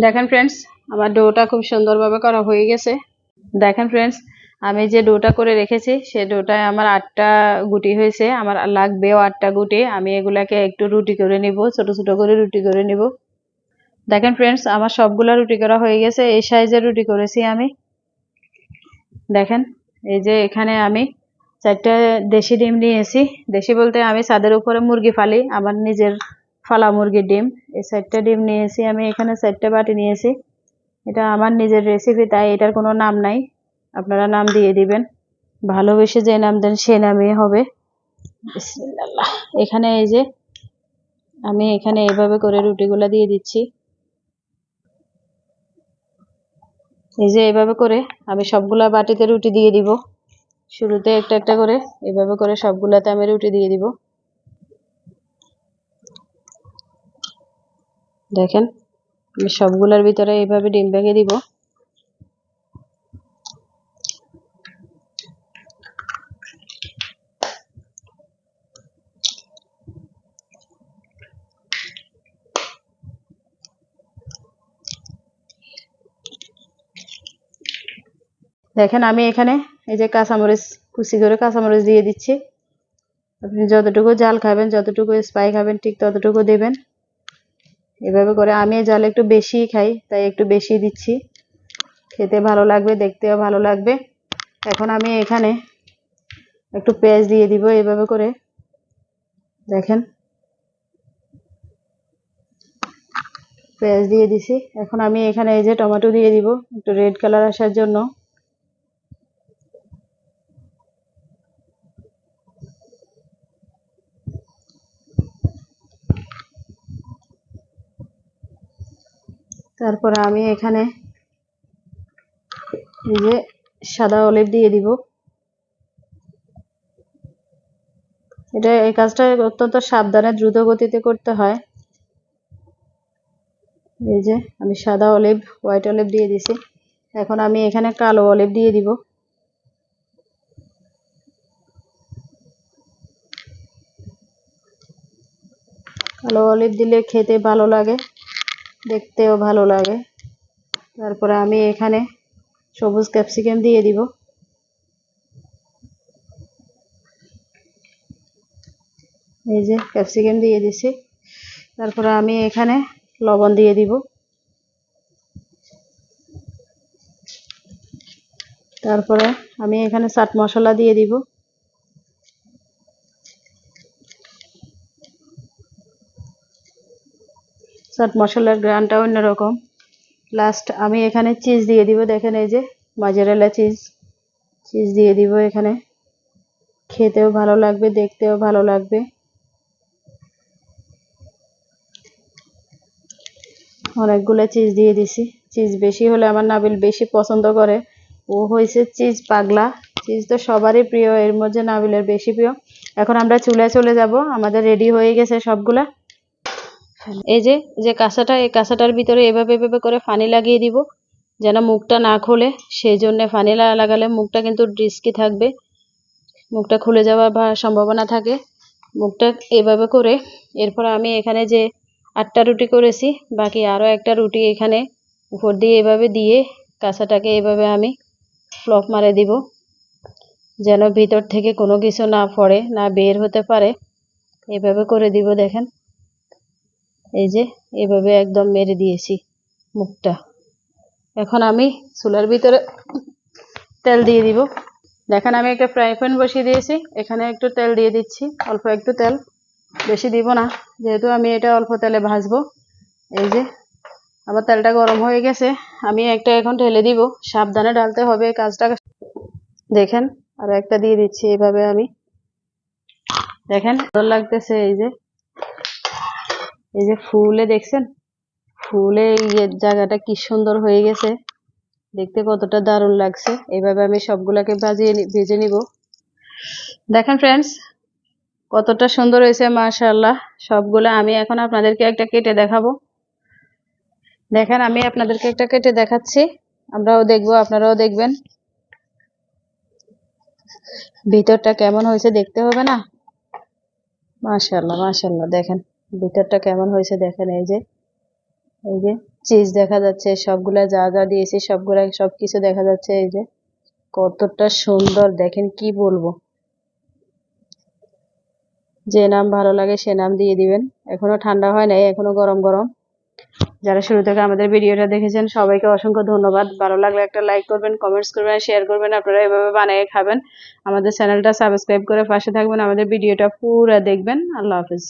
দেখেন ফ্রেন্ডস আমার ডোটা খুব সুন্দরভাবে করা হয়ে গেছে। দেখেন ফ্রেন্ডস আমি যে ডোটা করে রেখেছি, সে ডোটায় আমার আটটা গুটি হয়েছে। আমার লাগবেও আটটা গুটি। আমি এগুলাকে একটু রুটি করে নিব, ছোট ছোট করে রুটি করে নিব। দেখেন ফ্রেন্ডস আমার সবগুলা রুটি করা হয়ে গেছে। এই সাইজের রুটি করেছি আমি। দেখেন, এই যে এখানে আমি চারটা দেশি ডিম নিয়েছি। দেশি বলতে আমি ছাদের উপরে মুরগি ফালি, আমার নিজের ফালা মুরগির ডিম। এই চারটা ডিম নিয়েছি আমি এখানে চারটা বাটি নিয়েছি এটা আমার নিজের রেসিপি তাই এটার কোনো নাম নাই। আপনারা নাম দিয়ে দিবেন। ভালোবেসে যে নাম দেন, সে নামই হবে। এখানে এই যে, আমি এখানে এইভাবে করে রুটিগুলো দিয়ে দিচ্ছি। এই যে এইভাবে করে আমি সবগুলা বাটিতে রুটি দিয়ে দিব। শুরুতে একটা একটা করে এভাবে করে সবগুলাতে আমি রুটি দিয়ে দিব। দেখেন, আমি সবগুলোর ভিতরে এইভাবে ডিম ভেঙে দিব। দেখেন, আমি এখানে এই যে কাঁচামরিচ, কুচি করে কাঁচামরিচ দিয়ে দিচ্ছি। আপনি যতটুকু জাল খাবেন, যতটুকু স্পাই খাবেন, ঠিক ততটুকু দেবেন। এভাবে করে আমি জাল একটু বেশি খাই, তাই একটু বেশি দিচ্ছি। খেতে ভালো লাগবে, দেখতেও ভালো লাগবে। এখন আমি এখানে একটু পেঁয়াজ দিয়ে দিব এভাবে করে। দেখেন। পেঁয়াজ দিয়ে দিছি। এখন আমি এখানে এই যে টমেটো দিয়ে দিব, একটু রেড কালার আসার জন্য। তারপরে আমি এখানে যে সাদা অলিভ দিয়ে দিব। এটা এই কাজটা অত্যন্ত সাবধানে দ্রুত গতিতে করতে হয়। এই যে আমি সাদা অলিভ হোয়াইট অলিভ দিয়ে দিছি। এখন আমি এখানে কালো অলিভ দিয়ে দিব। কালো অলিভ দিলে খেতে ভালো লাগে। দেখতেও ভালো লাগে। তারপরে আমি এখানে সবুজ ক্যাপসিকাম দিয়ে দিব। এই যে ক্যাপসিকাম দিয়ে দিছি। তারপরে আমি এখানে লবণ দিয়ে দিব। তারপরে আমি এখানে চাট মশলা দিয়ে দিব। চাট মশলার গ্রানটা অন্যরকম। লাস্ট আমি এখানে চিজ দিয়ে দিব, দেখেন এই যে মাজারেলা চিজ চিজ দিয়ে দিব এখানে। খেতেও ভালো লাগবে, দেখতেও ভালো লাগবে। অনেকগুলো চিজ দিয়ে দিছি। চিজ বেশি হলে আমার নাবিল বেশি পছন্দ করে। ও হয়েছে চিজ পাগলা। চিজ তো সবারই প্রিয়, এর মধ্যে নাবিলের বেশি প্রিয়। এখন আমরা চুলায় চলে যাব, আমাদের রেডি হয়ে গেছে সবগুলা। এই যে যে কাঁসাটা, এই কাঁসাটার ভিতরে এভাবে এভাবে করে ফানি লাগিয়ে দিব, যেন মুখটা না খোলে। সেই জন্যে ফানি লাগালে মুখটা কিন্তু রিস্কি থাকবে। মুখটা খুলে যাওয়ার বা, সম্ভাবনা থাকে। মুখটা এভাবে করে এরপর আমি এখানে যে আটটা রুটি করেছি, বাকি আরও একটা রুটি এখানে উপর দিয়ে এভাবে দিয়ে কাঁসাটাকে এভাবে আমি ফ্লপ মারে দিব, যেন ভিতর থেকে কোনো কিছু না পড়ে, না বের হতে পারে। এভাবে করে দিব, দেখেন। এই যে, এভাবে একদম মেরে দিয়েছি মুখটা। এখন আমি চুলার ভিতরে তেল দিয়ে দিব। দেখেন, আমি একটা ফ্রাই প্যান বসিয়ে দিয়েছি। এখানে একটু তেল দিয়ে দিচ্ছি, অল্প একটু তেল। বেশি দিব না, যেহেতু আমি এটা অল্প তেলে ভাজবো। এই যে আবার তেলটা গরম হয়ে গেছে। আমি একটা এখন ঢেলে দিব। সাবধানে ডালতে হবে কাজটা। দেখেন, আর একটা দিয়ে দিচ্ছি এভাবে আমি। দেখেন ভালো লাগতেছে এই যে। এই যে ফুলে দেখছেন? ফুলে ইয়ের জায়গাটা কি সুন্দর হয়ে গেছে। দেখতে কতটা দারুণ লাগছে। এভাবে আমি সবগুলাকে ভাজিয়ে ভেজে নিব। দেখেন ফ্রেন্ডস কতটা সুন্দর হয়েছে মাশাল্লাহ সবগুলো আমি এখন আপনাদেরকে একটা কেটে দেখাবো। দেখেন, আমি আপনাদেরকে একটা কেটে দেখাচ্ছি। আমরাও দেখব, আপনারাও দেখবেন। ভিতরটা কেমন হয়েছে দেখতে হবে না? মাশাআল্লাহ মাশাআল্লাহ, দেখেন। ভিতরটা কেমন হয়েছে দেখেন, এই যে এই যে চিজ দেখা যাচ্ছে, সবগুলা যা যা দিয়েছি, সবগুলা, সবকিছু দেখা যাচ্ছে, এই যে, কতটা সুন্দর, দেখেন কি বলব। যে নাম ভালো লাগে, সে নাম দিয়ে দিবেন। এখনও ঠান্ডা হয় নাই, এখনও গরম গরম। যারা শুরু থেকে আমাদের ভিডিওটা দেখেছেন, সবাইকে অসংখ্য ধন্যবাদ। ভালো লাগলে একটা লাইক করবেন কমেন্টস করবেন শেয়ার করবেন, আপনারা এভাবে বানিয়ে খাবেন। আমাদের চ্যানেলটা সাবস্ক্রাইব করে পাশে থাকবেন, আমাদের ভিডিওটা পুরো দেখবেন। আল্লাহ হাফিজ।